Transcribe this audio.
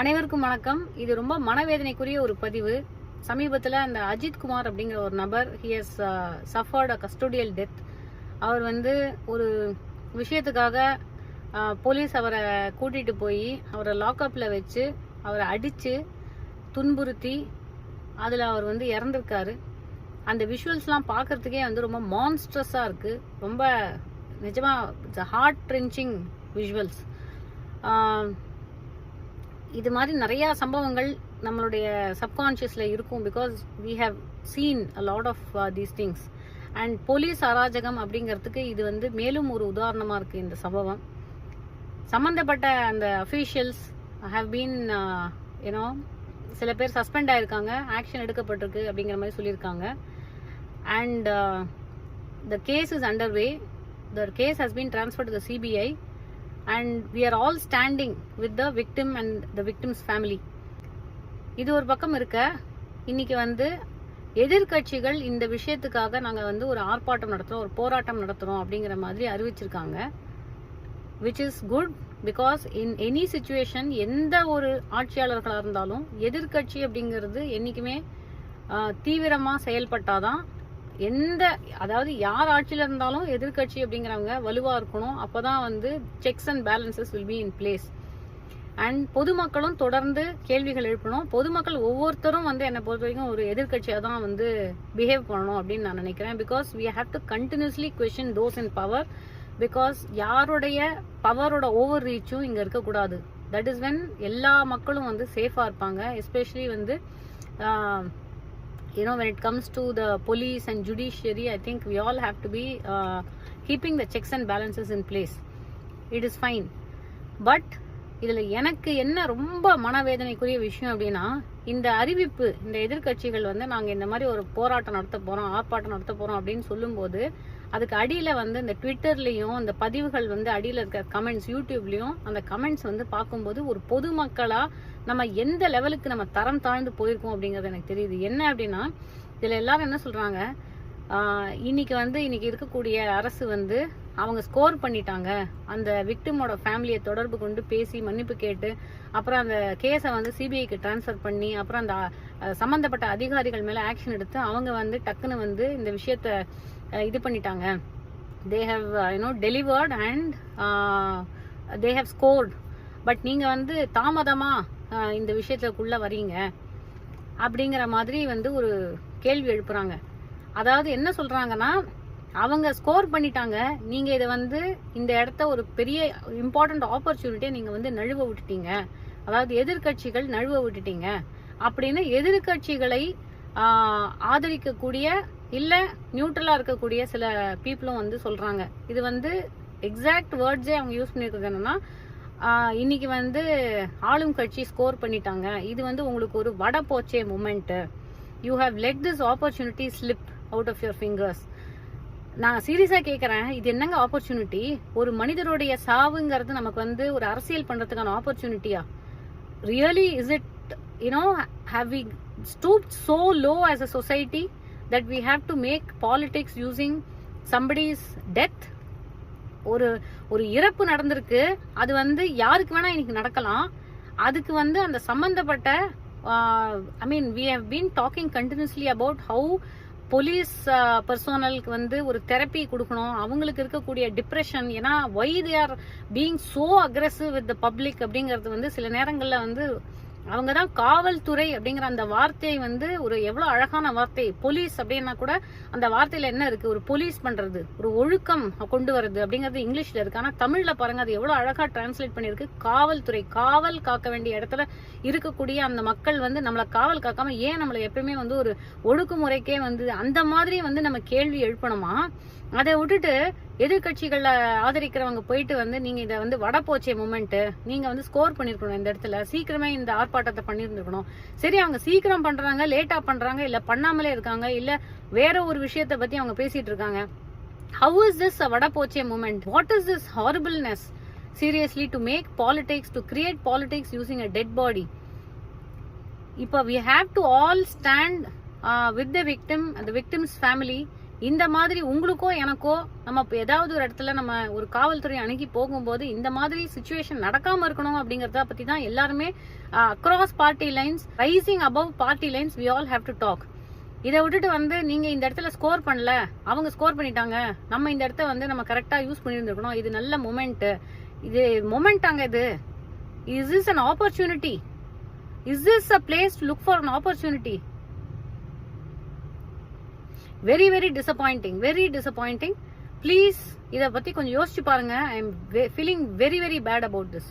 அனைவருக்கும் வணக்கம். இது ரொம்ப மனவேதனைக்குரிய ஒரு பதிவு. சமீபத்தில் அந்த அஜித் குமார் அப்படிங்கிற ஒரு நபர் he has suffered a custodial death அவர் வந்து ஒரு விஷயத்துக்காக uh, போலீஸ் அவரை கூட்டிகிட்டு போய் அவரை லாக்அப்பில் வச்சு அவரை அடித்து துன்புறுத்தி அதில் அவர் வந்து இறந்துருக்காரு. அந்த விஷுவல்ஸ்லாம் பார்க்கறதுக்கே வந்து ரொம்ப மான்ஸ்ட்ரஸாக இருக்குது ரொம்ப நிஜமாக இட்ஸ் ஹார்ட் ட்ரென்ச்சிங் விஷுவல்ஸ் இது மாதிரி நிறையா சம்பவங்கள் நம்மளுடைய சப்கான்ஷியஸில் இருக்கும் because we have seen a lot of these things and police அராஜகம் அப்படிங்கிறதுக்கு இது வந்து மேலும் ஒரு உதாரணமாக இருக்குது இந்த சம்பவம். சம்மந்தப்பட்ட அந்த அஃபீஷியல்ஸ் ஹவ் பீன் ஏன்னோ சில பேர் சஸ்பெண்ட் ஆயிருக்காங்க ஆக்ஷன் எடுக்கப்பட்டிருக்கு அப்படிங்கிற மாதிரி சொல்லியிருக்காங்க. And the case is under way the case has been transfer to the CBI and we are all standing with the victim and the victim's family இது ஒரு பக்கம் இருக்க இன்னைக்கு வந்து எதிர்க்கட்சிகள் இந்த விஷயத்துக்காக நாங்கள் வந்து ஒரு ஆர்ப்பாட்டம் நடத்துகிறோம் ஒரு போராட்டம் நடத்துகிறோம் அப்படிங்கிற மாதிரி அறிவிச்சிருக்காங்க. Which is good because in any situation எந்த ஒரு ஆட்சியாளர்களாக இருந்தாலும் எதிர்க்கட்சி அப்படிங்கிறது என்றைக்குமே தீவிரமாக செயல்பட்டாதான் எந்த அதாவது யார் ஆட்சியில் இருந்தாலும் எதிர்க்கட்சி அப்படிங்கிறவங்க வலுவாக இருக்கணும். அப்போ தான் வந்து checks and balances will be in place and பொதுமக்களும் தொடர்ந்து கேள்விகள் எழுப்பணும். பொதுமக்கள் ஒவ்வொருத்தரும் வந்து என்னை பொறுத்த வரைக்கும் ஒரு எதிர்கட்சியாக தான் வந்து பிஹேவ் பண்ணணும் அப்படின்னு நான் நினைக்கிறேன். Because we have to continuously question those in power because யாருடைய பவரோட ஓவர் ரீச்சும் இங்கே இருக்கக்கூடாது. தட் இஸ் வென் எல்லா மக்களும் வந்து சேஃபாக இருப்பாங்க. எஸ்பெஷலி வந்து you know when it comes to the police and judiciary i think we all have to be uh, keeping the checks and balances in place. It is fine. But இதில் எனக்கு என்ன ரொம்ப மனவேதனைக்குரிய விஷயம் அப்படின்னா இந்த அறிவிப்பு இந்த எதிர்க்கட்சிகள் வந்து நாங்கள் இந்த மாதிரி ஒரு போராட்டம் நடத்த போகிறோம் ஆர்ப்பாட்டம் நடத்த போகிறோம் அப்படின்னு சொல்லும்போது அதுக்கு அடியில் வந்து இந்த ட்விட்டர்லேயும் இந்த பதிவுகள் வந்து அடியில் இருக்க கமெண்ட்ஸ் யூடியூப்லேயும் அந்த கமெண்ட்ஸ் வந்து பார்க்கும்போது ஒரு பொதுமக்களாக நம்ம எந்த லெவலுக்கு நம்ம தரம் தாழ்ந்து போயிருக்கோம் அப்படிங்கிறது எனக்கு தெரியுது. என்ன அப்படின்னா இதில் எல்லாரும் என்ன சொல்கிறாங்க இன்னைக்கு வந்து இன்னைக்கு இருக்கக்கூடிய அரசு வந்து அவங்க ஸ்கோர் பண்ணிட்டாங்க. அந்த விக்டிமோட ஃபேமிலியை தொடர்பு கொண்டு பேசி மன்னிப்பு கேட்டு அப்புறம் அந்த கேஸை வந்து சிபிஐக்கு ட்ரான்ஸ்ஃபர் பண்ணி அப்புறம் அந்த சம்மந்தப்பட்ட அதிகாரிகள் மேலே ஆக்ஷன் எடுத்து அவங்க வந்து டக்குன்னு வந்து இந்த விஷயத்த இது பண்ணிட்டாங்க. They have you know delivered and they have scored but நீங்கள் வந்து தாமதமாக இந்த விஷயத்துக்குள்ளே வரீங்க அப்படிங்கிற மாதிரி வந்து ஒரு கேள்வி எழுப்புறாங்க. அதாவது என்ன சொல்கிறாங்கன்னா அவங்க ஸ்கோர் பண்ணிட்டாங்க. நீங்க இதை வந்து இந்த இடத்த ஒரு பெரிய இம்பார்ட்டன்ட் ஆப்பர்ச்சுனிட்டியை நீங்க வந்து நழுவ விட்டுட்டீங்க. அதாவது எதிர்க்கட்சிகள் நழுவ விட்டுட்டீங்க. அப்படின்னு எதிர்க்கட்சிகளை ஆதரிக்கக்கூடிய இல்லை நியூட்ரலாக இருக்கக்கூடிய சில பீப்புளும் வந்து சொல்கிறாங்க இது வந்து எக்ஸாக்ட் வேர்ட்ஸே அவங்க யூஸ் பண்ணியிருக்கிறது என்னன்னா இன்னைக்கு வந்து ஆளும் கட்சி ஸ்கோர் பண்ணிட்டாங்க. இது வந்து உங்களுக்கு ஒரு வட போச்சே moment you have let this opportunity slip out of your fingers நான் சீரியஸாக கேட்குறேன் இது என்னங்க ஆப்பர்ச்சுனிட்டி ஒரு மனிதருடைய சாவுங்கிறது நமக்கு வந்து ஒரு அரசியல் பண்ணுறதுக்கான ஆப்பர்ச்சுனிட்டியா really is it you know have we stoop so low as a society that we have to make politics using somebody's death ஒரு ஒரு இறப்பு நடந்திருக்கு. அது வந்து யாருக்கு வேணா இன்னைக்கு நடக்கலாம். அதுக்கு வந்து அந்த சம்பந்தப்பட்ட I mean we have been talking continuously about how police பர்சோனலுக்கு வந்து ஒரு தெரப்பி கொடுக்கணும். அவங்களுக்கு இருக்கக்கூடிய டிப்ரெஷன் ஏன்னா why they are being so aggressive with the public அப்படிங்கிறது வந்து சில நேரங்களில் வந்து அவங்க தான் காவல்துறை அப்படிங்கிற அந்த வார்த்தை வந்து ஒரு எவ்வளோ அழகான வார்த்தை. போலீஸ் அப்படின்னா கூட அந்த வார்த்தையில் என்ன இருக்குது ஒரு போலீஸ் பண்ணுறது ஒரு ஒழுக்கம் கொண்டு வர்றது அப்படிங்கிறது இங்கிலீஷில் இருக்குது ஆனால் தமிழில் பாருங்க அது எவ்வளோ அழகாக டிரான்ஸ்லேட் பண்ணியிருக்கு. காவல்துறை காவல் காக்க வேண்டிய இடத்துல இருக்கக்கூடிய அந்த மக்கள் வந்து நம்மளை காவல் காக்காம ஏன் நம்மளை எப்பயுமே வந்து ஒரு ஒழுக்குமுறைக்கே வந்து அந்த மாதிரி வந்து நம்ம கேள்வி எழுப்பணுமா? அதை விட்டுட்டு எதிர்கட்சிகள்ல ஆதரிக்கிறவங்க போயிட்டு வந்து நீங்க இதை வந்து வடபோச்சே மூமெண்ட் நீங்க வந்து ஸ்கோர் பண்ணிருக்கணும் இந்த இடத்துல. சீக்கிரமே இந்த ஆர்ப்பாட்டத்தை பண்ணிருந்துக்கணும் சரி அவங்க சீக்கிரம் பண்றாங்க லேட்டா பண்றாங்க இல்ல பண்ணாமலே இருக்காங்க இல்ல வேற ஒரு விஷயத்த பத்தி அவங்க பேசிட்டு இருக்காங்க. How is this வடப்போச்சே moment what is this horribleness seriously to make politics to create politics using a dead body இப்போ we have to all stand with the victim அந்த விக்டிம்ஸ் ஃபேமிலி இந்த மாதிரி உங்களுக்கோ எனக்கோ நம்ம ஏதாவது ஒரு இடத்துல நம்ம ஒரு காவல்துறை அணுகி போகும்போது இந்த மாதிரி சுச்சுவேஷன் நடக்காம இருக்கணும் அப்படிங்கறத பத்தி தான் எல்லாருமே across party lines rising above party lines we all have to talk இதை விட்டுட்டு வந்து நீங்க இந்த இடத்துல ஸ்கோர் பண்ணல அவங்க ஸ்கோர் பண்ணிட்டாங்க நம்ம இந்த இடத்த வந்து நம்ம கரெக்டா யூஸ் பண்ணியிருந்துருக்கணும். இது நல்ல மொமெண்ட் இது மொமெண்டாங்க இது. Is is an opportunity is is a place to look for an opportunity very very disappointing very disappointing please இதை பற்றி கொஞ்சம் யோசிச்சு பாருங்க. I am feeling very very bad about this